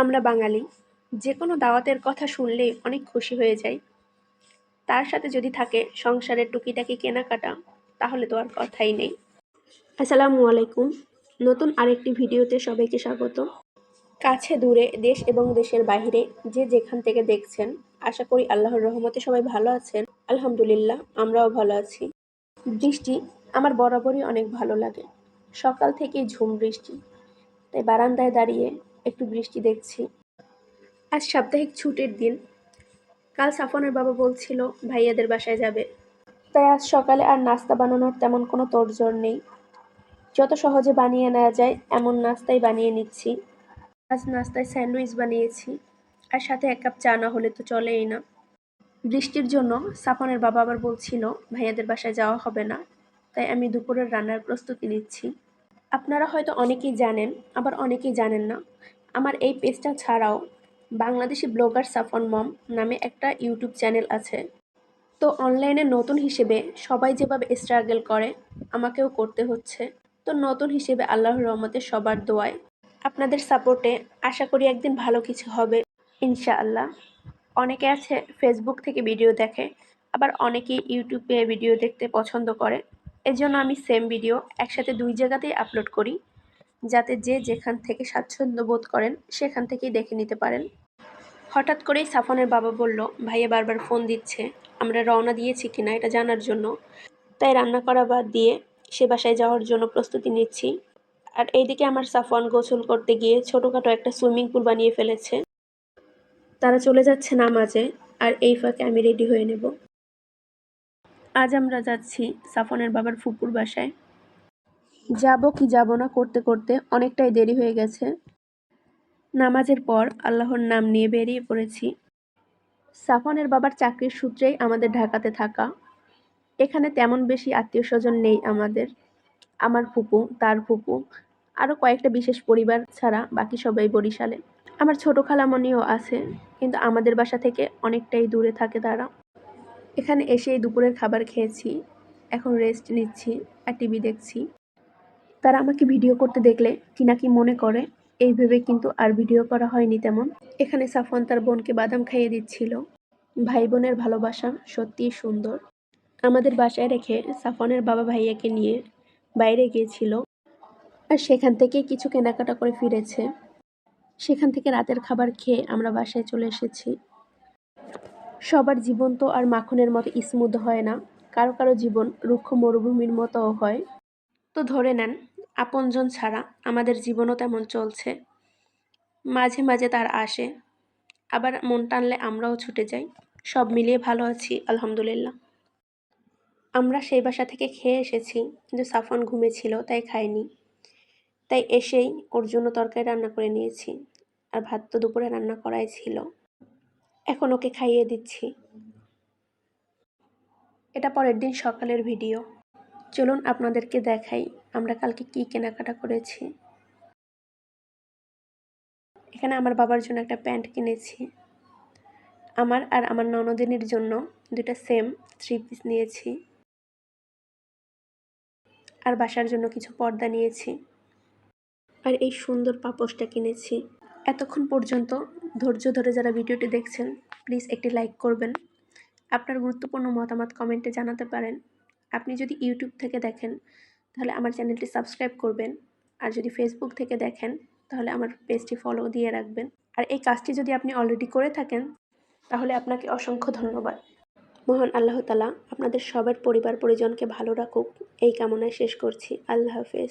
আমরা বাঙালি যে কোনো দাওয়াতের কথা শুনলে অনেক খুশি হয়ে যাই। তার সাথে যদি থাকে সংসারের টুকিটাকি কেনাকাটা, তাহলে তো আর কথাই নেই। আসসালামু আলাইকুম। নতুন আরেকটি ভিডিওতে সবাইকে স্বাগত। কাছে দূরে দেশ এবং দেশের বাইরে যে যেখান থেকে দেখছেন, আশা করি আল্লাহর রহমতে সবাই ভালো আছেন। আলহামদুলিল্লাহ, আমরাও ভালো আছি। বৃষ্টি আমার বরাবরই অনেক ভালো লাগে। সকাল থেকেই ঝুম বৃষ্টি। তাই বারান্দায় দাঁড়িয়ে একটু বৃষ্টি দেখছি। আজ সাপ্তাহিক ছুটির দিন। কাল সাফনের বাবা বলছিল, ভাইয়াদের বাসায় যাবে। তাই আজ সকালে আর নাস্তা বানানোর তেমন কোনো তোড়জোড় নেই। যত সহজে বানিয়ে নেওয়া যায়, এমন নাস্তাই বানিয়ে নিচ্ছি। আজ নাস্তায় স্যান্ডউইচ বানিয়েছি, আর সাথে এক কাপ চা না হলে তো চলেই না। বৃষ্টির জন্য সাফনের বাবা আবার বলছিল, ভাইয়াদের বাসায় যাওয়া হবে না। তাই আমি দুপুরের রান্নার প্রস্তুতি নিচ্ছি। আপনারা হয়তো অনেকেই জানেন, আবার অনেকেই জানেন না। আমার এই পেজটা ছাড়াও বাংলাদেশি ব্লগার সাফন মম নামে একটা ইউটিউব চ্যানেল আছে। তো অনলাইনে নতুন হিসেবে সবাই যেভাবে স্ট্রাগল করে, আমাকেও করতে হচ্ছে। তো নতুন হিসেবে আল্লাহর রহমতে সবার দোয়ায় আপনাদের সাপোর্টে আশা করি একদিন ভালো কিছু হবে, ইনশাআল্লাহ। অনেকে আছে ফেসবুক থেকে ভিডিও দেখে, আবার অনেকেই ইউটিউবে ভিডিও দেখতে পছন্দ করে। এজন্য আমি সেম ভিডিও একসাথে দুই জায়গাতেই আপলোড করি, যাতে যে যেখান থেকে স্বাচ্ছন্দ্য বোধ করেন, সেখান থেকেই দেখে নিতে পারেন। হঠাৎ করেই সাফনের বাবা বলল, ভাইয়া বারবার ফোন দিচ্ছে, আমরা রওনা দিয়েছি কিনা এটা জানার জন্য। তাই রান্না করা বাদ দিয়ে সে বাসায় যাওয়ার জন্য প্রস্তুতি নিচ্ছি। আর এইদিকে আমার সাফওয়ান গোসল করতে গিয়ে ছোটোখাটো একটা সুইমিং পুল বানিয়ে ফেলেছে। তারা চলে যাচ্ছে নামাজে, আর এই ফাঁকে আমি রেডি হয়ে নেব। আজ আমরা যাচ্ছি সাফনের বাবার ফুপুর বাসায়। যাব কি যাব না করতে করতে অনেকটাই দেরি হয়ে গেছে। নামাজের পর আল্লাহর নাম নিয়ে বেরিয়ে পড়েছি। সাফনের বাবার চাকরির সূত্রেই আমাদের ঢাকাতে থাকা। এখানে তেমন বেশি আত্মীয় স্বজন নেই আমাদের। আমার ফুপু তার ফুপু আরও কয়েকটা বিশেষ পরিবার ছাড়া বাকি সবাই বরিশালে। আমার ছোটো খালামণিও আছে কিন্তু আমাদের বাসা থেকে অনেকটাই দূরে থাকে তারা। এখানে এসেই দুপুরের খাবার খেয়েছি। এখন রেস্ট নিচ্ছি আর টিভি দেখছি। তারা আমাকে ভিডিও করতে দেখলে কি না কি মনে করে? এই ভেবে কিন্তু আর ভিডিও করা হয়নি তেমন। এখানে সাফওয়ান তার বোনকে বাদাম খাইয়ে দিচ্ছিল। ভাই বোনের ভালোবাসা সত্যিই সুন্দর। আমাদের বাসায় রেখে সাফনের বাবা ভাইয়াকে নিয়ে বাইরে গিয়েছিল। আর সেখান থেকে কিছু কেনাকাটা করে ফিরেছে। সেখান থেকে রাতের খাবার খেয়ে আমরা বাসায় চলে এসেছি। সবার জীবন তো আর মাখনের মতো স্মুথ হয় না। কারও কারও জীবন রুক্ষ মরুভূমির মতোও হয়। তো ধরে নেন, আপনজন ছাড়া আমাদের জীবনও তেমন চলছে। মাঝে মাঝে তার আসে, আবার মন টানলে আমরাও ছুটে যাই। সব মিলিয়ে ভালো আছি, আলহামদুলিল্লাহ। আমরা সেই বাসা থেকে খেয়ে এসেছি কিন্তু সাফন ঘুমেছিল, তাই খাইনি তাই এসেই ওর জন্য তরকারি রান্না করে নিয়েছি। আর ভাত তো দুপুরে রান্না করাই ছিল। এখন ওকে খাইয়ে দিচ্ছি। এটা পরের দিন সকালের ভিডিও। চলুন আপনাদেরকে দেখাই আমরা কালকে কি কেনাকাটা করেছি। এখানে আমার বাবার জন্য একটা প্যান্ট কিনেছি। আমার আর আমার ননদিনীর জন্য দুটা সেম থ্রি পিস নিয়েছি। আর বাসার জন্য কিছু পর্দা নিয়েছি। আর এই সুন্দর পাপোশটা কিনেছি। এতক্ষণ পর্যন্ত ধৈর্য ধরে যারা ভিডিওটি দেখছেন প্লিজ একটি লাইক করবেন। আপনার গুরুত্বপূর্ণ মতামত কমেন্টে জানাতে পারেন। আপনি যদি ইউটিউব থেকে দেখেন, তাহলে আমার চ্যানেলটি সাবস্ক্রাইব করবেন। আর যদি ফেসবুক থেকে দেখেন, তাহলে আমার পেজটি ফলো দিয়ে রাখবেন। আর এই কাজটি যদি আপনি অলরেডি করে থাকেন, তাহলে আপনাকে অসংখ্য ধন্যবাদ। মহান আল্লাহ তালা আপনাদের সবার পরিবার পরিজনকে ভালো রাখুক। এই কামনায় শেষ করছি। আল্লাহ হাফেজ।